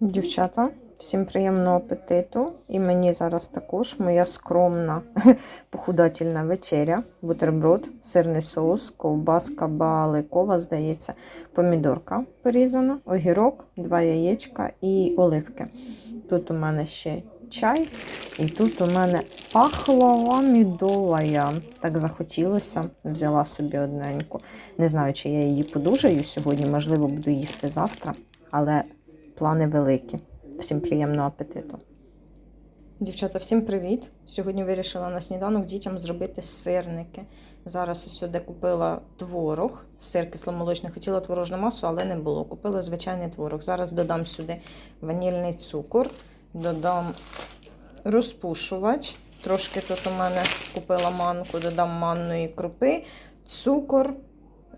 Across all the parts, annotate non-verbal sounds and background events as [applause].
Дівчата, всім приємного апетиту. І мені зараз також моя скромна [laughs] похудательна вечеря, бутерброд, сирний соус, ковбаска баликова, здається, помідорка порізана, огірок, два яєчка і оливки. Тут у мене ще чай, і тут у мене пахлава мідовая. Так захотілося, взяла собі одненьку. Не знаю, чи я її подужаю сьогодні, можливо, буду їсти завтра, але плани великі. Всім приємного апетиту. Дівчата, всім привіт! Сьогодні вирішила на сніданок дітям зробити сирники. Зараз сюди купила творог, сир кисломолочний. Хотіла творожну масу, але не було. Купила звичайний творог. Зараз додам сюди ванільний цукор, додам розпушувач. Трошки тут у мене купила манку, додам манної крупи, цукор,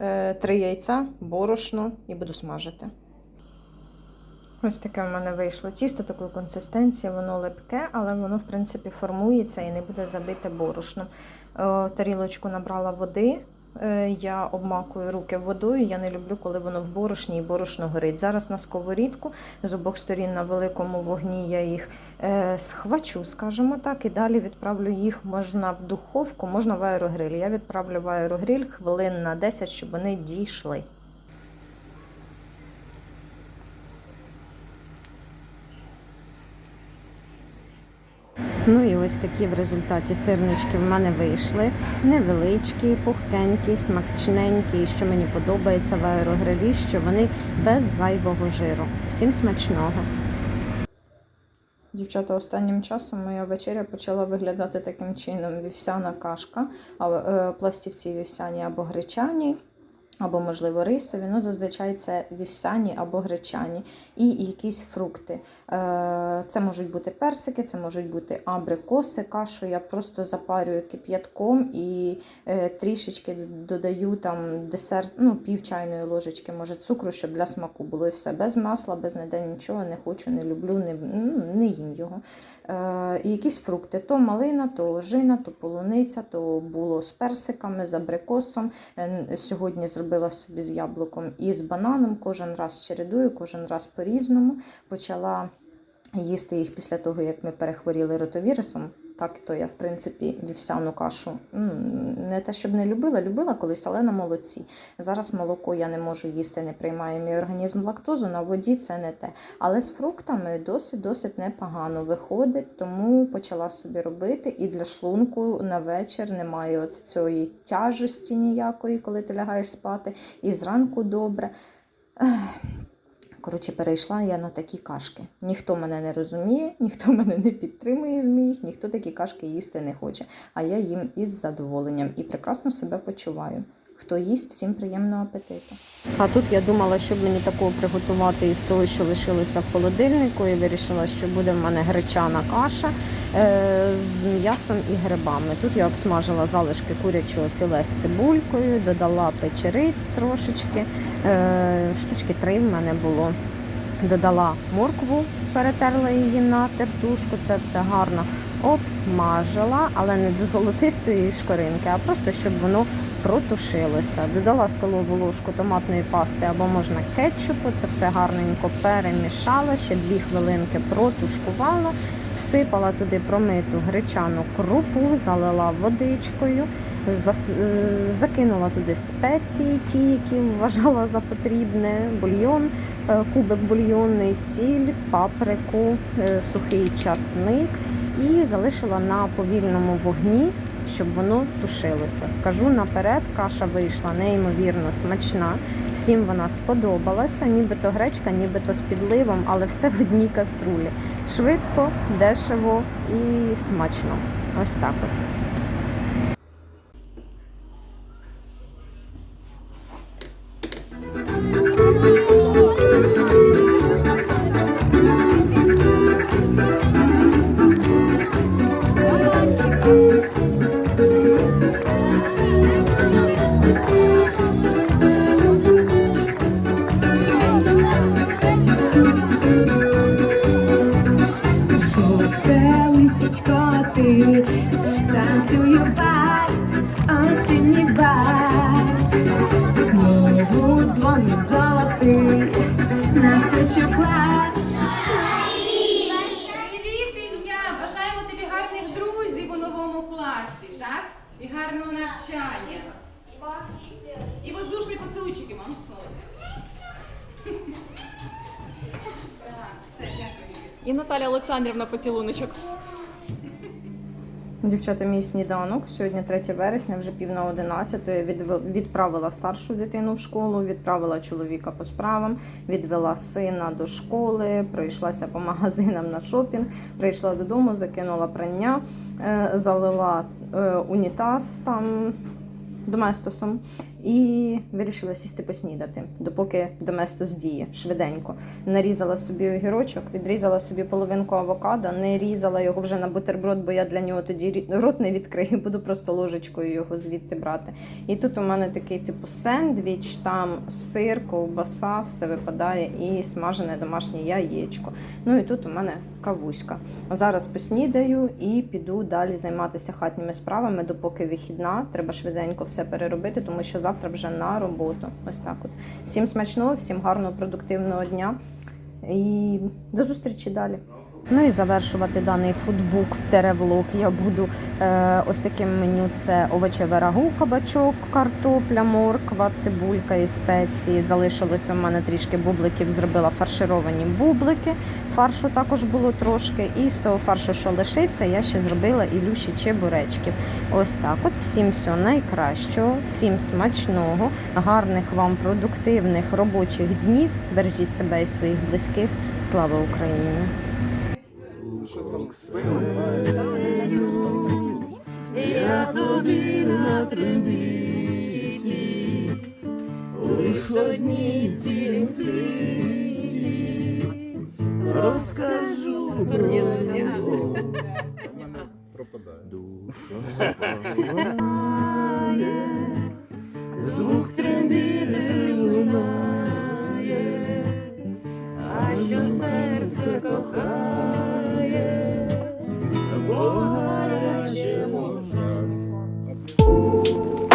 е, три яйця, борошно і буду смажити. Ось таке в мене вийшло тісто такої консистенції, воно липке, але воно, в принципі, формується і не буде забите борошном. Е, Тарілочку набрала води. Е, Я обмакую руки водою. Я не люблю, коли воно в борошні і борошно горить. Зараз на сковорідку з обох сторін на великому вогні я їх е, схвачу, скажімо так, і далі відправлю їх можна в духовку, можна в аерогриль. Я відправлю в аерогриль хвилин на 10, щоб вони дійшли. Ну і ось такі в результаті сирнички в мене вийшли. Невеличкі, пухкенькі, смачненькі, і що мені подобається в аерогрилі, що вони без зайвого жиру. Всім смачного! Дівчата, останнім часом моя вечеря почала виглядати таким чином: вівсяна кашка, е, пластівці вівсяні або гречані. Або, можливо, рисові, ну зазвичай це вівсяні або гречані, і якісь фрукти. Е, Це можуть бути персики, це можуть бути абрикоси, кашу. Я просто запарюю кип'ятком і е, трішечки додаю там десерт, ну, пів чайної ложечки, може, цукру, щоб для смаку було і все. Без масла, без ніде нічого, не хочу, не люблю, не, ну, не їм його. Е, І якісь фрукти: то малина, то ожина, то полуниця, то було з персиками, з абрикосом. Сьогодні зробила собі з яблуком і з бананом. Кожен раз чередую, кожен раз по-різному. Почала їсти їх після того, як ми перехворіли ротовірусом. Так, то я, в принципі, вівсяну кашу ну, не те, щоб не любила, любила колись, але на молоці. Зараз молоко я не можу їсти, не приймає мій організм лактозу, на воді це не те. Але з фруктами досить-досить непогано виходить, тому почала собі робити. І для шлунку на вечір немає оце цієї тяжесті ніякої, коли ти лягаєш спати. І зранку добре. Коротше, перейшла я на такі кашки. Ніхто мене не розуміє, [laughs] ніхто мене не підтримує з моїх, ніхто такі кашки їсти не хоче. А я їм із задоволенням і прекрасно себе почуваю. Хто їсть, всім приємного апетиту. А тут я думала, щоб мені такого приготувати із того, що лишилося в холодильнику, і вирішила, що буде в мене гречана каша е, з м'ясом і грибами. Тут я обсмажила залишки курячого філе з цибулькою, додала печериць трошечки, е, штучки три в мене було. Додала моркву, перетерла її на тертушку. Це все гарно обсмажила, але не до золотистої шкоринки, а просто щоб воно протушилося. Додала столову ложку томатної пасти або можна кетчупу. Це все гарненько перемішала, ще дві хвилинки протушкувала, всипала туди промиту гречану крупу, залила водичкою, е, закинула туди спеції, ті, які вважала за потрібне, бульйон, е, кубик бульйонний, сіль, паприку, е, сухий часник і залишила на повільному вогні, щоб воно тушилося. Скажу наперед, каша вийшла неймовірно смачна. Всім вона сподобалася, нібито гречка, нібито з підливом, але все в одній каструлі. Швидко, дешево і смачно. Ось так от. І гарного навчання. І воздушні поцілуйчики, мамо, Так. І Наталя Олександрівна поцілуночок. Дівчата, мій сніданок. Сьогодні 3 вересня, вже пів на 11. Відвел- Відправила старшу дитину в школу, відправила чоловіка по справам, відвела сина до школи, пройшлася по магазинам на шопінг, прийшла додому, закинула прання, залила е, унітаз там доместосом і вирішила сісти поснідати, допоки доместос діє швиденько. Нарізала собі огірочок, відрізала собі половинку авокадо, не різала його вже на бутерброд, бо я для нього тоді рот не відкрию, [laughs] буду просто ложечкою його звідти брати. І тут у мене такий типу сендвіч, там сир, ковбаса, все випадає і смажене домашнє яєчко. Ну і тут у мене кавуська. Зараз поснідаю і піду далі займатися хатніми справами, допоки вихідна. Треба швиденько все переробити, тому що завтра вже на роботу. Ось так от. Всім смачного, всім гарного, продуктивного дня і до зустрічі далі. Ну і завершувати даний фудбук теревлог я буду е, ось таким меню: це овочеве рагу, кабачок, картопля, морква, цибулька і спеції. Залишилося в мене трішки бубликів, зробила фаршировані бублики. Фаршу також було трошки. І з того фаршу, що лишився, я ще зробила ілюші чебуречків. Ось так. От всім всього найкращого, всім смачного, гарних вам продуктивних робочих днів. Бережіть себе і своїх близьких. Слава Україні! Я тобі на трембіті, лиш одній цілім світі, розкажу про нього. Звук трембіти лунає, а що серце кохає. Дякую.